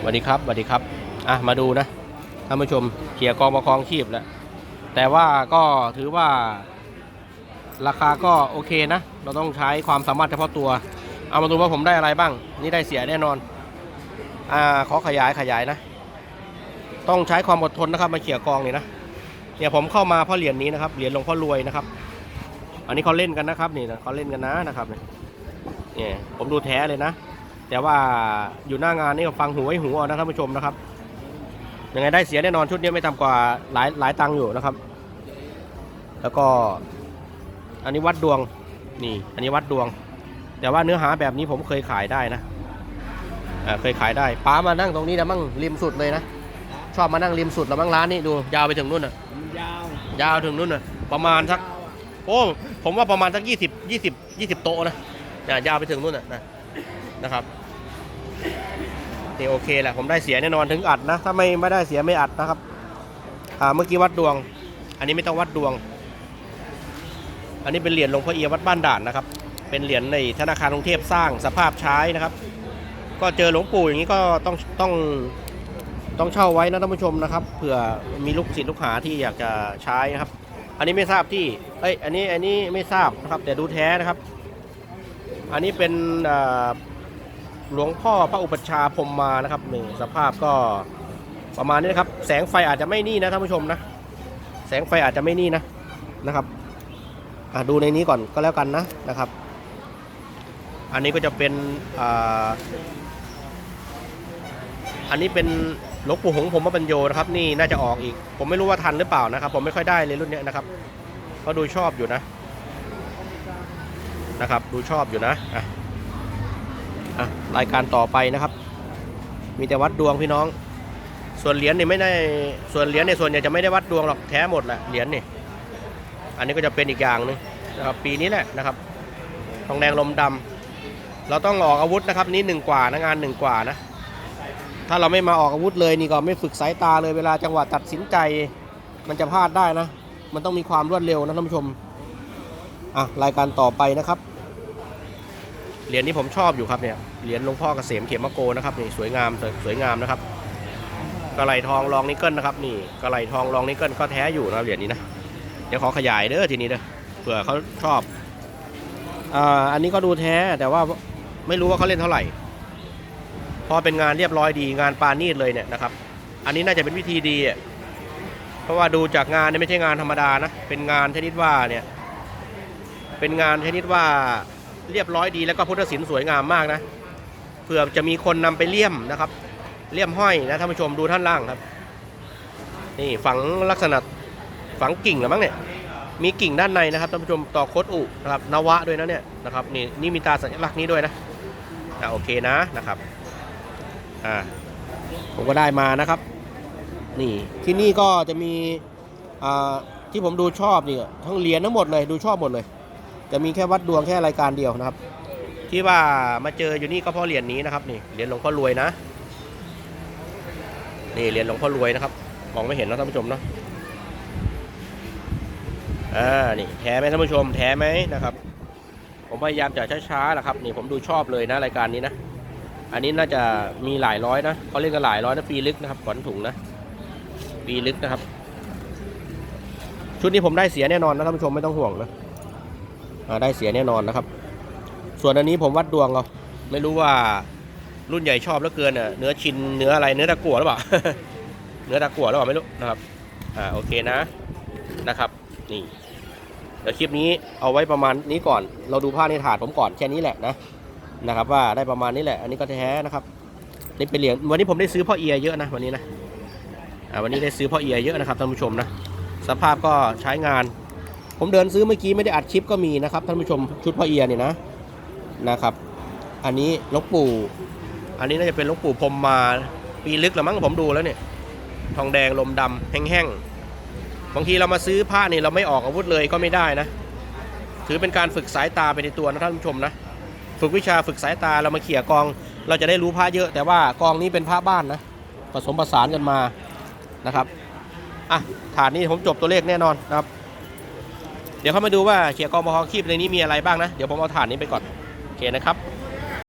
สวัสดีครับสวัสดีครับอะมาดูนะท่านผู้ชมเขี่ยกองประคองชีพแล้วแต่ว่าก็ถือว่าราคาก็โอเคนะ เราต้องใช้ความสามารถเฉพาะตัว เอามาดูว่าผมได้อะไรบ้าง นี่ได้เสียแน่นอนอ่าขอขยายขยายนะ ต้องใช้ความอดทนนะครับมาเขี่ยกองนี่นะเนี่ยผมเข้ามาเพราะเหรียญนี้นะครับเหรียญหลวงพ่อรวยนะครับ อันนี้เขาเล่นกันนะครับนี่นะเขาเล่นกันนะนะครับเนี่ยเนี่ยผมดูแท้เลยนะ แต่ว่าอยู่หน้างานนี่ก็ฟังหูไว้หูเอานะท่านผู้ชมนะครับยังไงได้เสียแน่นอนชุดนี้ไม่ต่ำกว่าหลายหลายตังค์อยู่นะครับ แล้วก็อันนี้วัดดวงนี่ อันนี้วัดดวง แต่ว่าเนื้อหาแบบนี้ผมเคยขายได้นะอ่าเคยขายได้ป้ามานั่งตรงนี้นะมั่งริมสุดเลยนะชอบมานั่งริมสุดแล้วมั่งร้านนี้ดูยาวไปถึงนู่นอะมันยาวยาวถึงนู่นอะประมาณสักโอ้ผมว่าประมาณสักยี่สิบยี่สิบยี่สิบโต๊ะนะเนี่ยยาวไปถึงนู่นน่ะนะ นะครับนี่โอเคแหละผมได้เสียแน่นอนถึงอัดนะ ถ้าไม่ไม่ได้เสียไม่อัดนะครับอ่าเมื่อกี้วัดดวง อันนี้ไม่ต้องวัดดวง อันนี้เป็นเหรียญหลวงพ่อเอียวัดบ้านด่านนะครับ เป็นเหรียญในธนาคารกรุงเทพสร้างสภาพใช้นะครับ ก็เจอหลวงปู่อย่างนี้ก็ต้องต้องต้องเช่าไว้นะท่านผู้ชมนะครับเผื่อมีลูกศิษย์ลูกหาที่อยากจะใช้นะครับ อันนี้ไม่ทราบที่เอ้ยอันนี้อันนี้ไม่ทราบนะครับ แต่ดูแท้นะครับ อันนี้เป็นหลวงพ่อพระอุปชาพรมมานะครับนี่สภาพก็ประมาณนี้นะครับ แสงไฟอาจจะไม่นี่นะท่านผู้ชมนะ แสงไฟอาจจะไม่นี่นะนะครับดูในนี้ก่อนก็แล้วกันนะนะครับ อันนี้ก็จะเป็นอ,อันนี้เป็นหลวงปู่หงส์ผมมาบรรโยนะครับ นี่น่าจะออกอีก ผมไม่รู้ว่าทันหรือเปล่านะครับ ผมไม่ค่อยได้เลยรุ่นนี้นะครับก็ดูชอบอยู่นะ นะครับ ดูชอบอยู่นะอะอะรายการต่อไปนะครับ มีแต่วัดดวงพี่น้อง ส่วนเหรียญนี่ไม่ได้ส่วนเหรียญในยส่วนใหญ่จะไม่ได้วัดดวงหรอกแท้หมดแหละเหรียญนี่อันนี้ก็จะเป็นอีกอย่างนึงนะครับปีนี้แหละนะครับทองแดงลมดำเราต้องออกอาวุธนะครับ นี้หนึ่งกว่านะงานหนึ่งกว่านะถ้าเราไม่มาออกอาวุธเลยนี่ก็ไม่ฝึกสายตาเลยเวลาจังหวะตัดสินใจ มันจะพลาดได้นะ มันต้องมีความรวดเร็วนะท่านผู้ชมอะรายการต่อไปนะครับ เหรียญนี้ผมชอบอยู่ครับเนี่ยเหรียญหลวงพ่อเกษมเขมโกนะครับนี่สวยงามสวยงามนะครับกระไหลทองรองนิกเกิลนะครับนี่กระไหลทองรองนิกเกิลก็แท้อยู่นะเหรียญนี้นะเดี๋ยวขอขยายเด้อทีนี้เด้อเผื่อเขาชอบอ่าอันนี้ก็ดูแท้แต่ว่าไม่รู้ว่าเขาเล่นเท่าไหร่ พอเป็นงานเรียบร้อยดีงานปานีดเลยเนี่ยนะครับ อันนี้น่าจะเป็นวิธีดีเพราะว่าดูจากงานเนี่ยไม่ใช่งานธรรมดานะเป็นงานชนิดว่าเนี่ยเป็นงานชนิดว่า เรียบร้อยดีแล้วก็พุทธศิลป์สวยงามมากนะเผื่อจะมีคนนำไปเลี่ยมนะครับ เลี่ยมห้อยนะท่านผู้ชมดูท่านล่างครับ นี่ฝังลักษณะฝังกิ่งหรือมั้งเนี่ยมีกิ่งด้านในนะครับท่านผู้ชมต่อโคดอุนะครับนวะด้วยนะเนี่ยนะครับนี่นี่มีตาสัญลักษณ์นี้ด้วยนะอะโอเคนะนะครับอ่าผมก็ได้มานะครับนี่ที่นี่ก็จะมีอ่าที่ผมดูชอบนี่ทั้งเหรียญทั้งหมดเลยดูชอบหมดเลย จะมีแค่วัดดวงแค่รายการเดียวนะครับ ที่ว่ามาเจออยู่นี่ก็เพราะเหรียญนี้นะครับนี่เหรียญหลวงพ่อรวยนะนี่เหรียญหลวงพ่อรวยนะครับมองไม่เห็นนะท่านผู้ชมเนาะอ่านี่แท้ไหมท่านผู้ชมแท้ไหมนะครับ ผมพยายามจะช้าๆแหละครับนี่ผมดูชอบเลยนะรายการนี้นะ อันนี้น่าจะมีหลายร้อยนะเขาเล่นกันหลายร้อยนะปีลึกนะครับขวัญถุงนะปีลึกนะครับ ชุดนี้ผมได้เสียแน่นอนนะท่านผู้ชมไม่ต้องห่วงนะ ได้เสียแน่นอนนะครับ ส่วนอันนี้ผมวัดดวงเอาไม่รู้ว่ารุ่นใหญ่ชอบเหลือเกินเน่ะเนื้อชินเนื้ออะไรเนื้อตะกั่วหรือเปล่าเนื้อตะกั่วหรือเปล่าไม่รู้นะครับอ่าโอเคนะนะครับนี่เดี๋ยวคลิปนี้เอาไว้ประมาณนี้ก่อน เราดูภาในถาดผมก่อนแค่นี้แหละนะนะครับ ว่าได้ประมาณนี้แหละ อันนี้ก็แท้นะครับนี่เป็นเหรียญวันนี้ผมได้ซื้อพ่อเอียเยอะนะวันนี้นะอ่าวันนี้ได้ซื้อพ่อเอียเยอะนะครับท่านผู้ชมนะสภาพก็ใช้งาน ผมเดินซื้อเมื่อกี้ไม่ได้อัดคลิปก็มีนะครับท่านผู้ชมชุดพ่อเอียเนี่ยนะนะครับ อันนี้ลวงปู่ อันนี้น่าจะเป็นลวงปู่พรมมาปีลึกแล้วมั้งผมดูแล้วเนี่ยทองแดงลมดำแห้งๆบางทีเรามาซื้อผ้านี่เราไม่ออกอาวุธเลยก็ไม่ได้นะ ถือเป็นการฝึกสายตาไปในตัวนะท่านผู้ชมนะฝึกวิชาฝึกสายตาเรามาเขี่ยกอง เราจะได้รู้พระเยอะ แต่ว่ากองนี้เป็นพระบ้านนะผสมผสานกันมานะครับอะฐานนี้ผมจบตัวเลขแน่นอนนะครับ เดี๋ยวเข้ามาดูว่าเขียกองบองคีบในนี้มีอะไรบ้างนะ เดี๋ยวผมเอาฐานนี้ไปก่อน โอเคนะครับ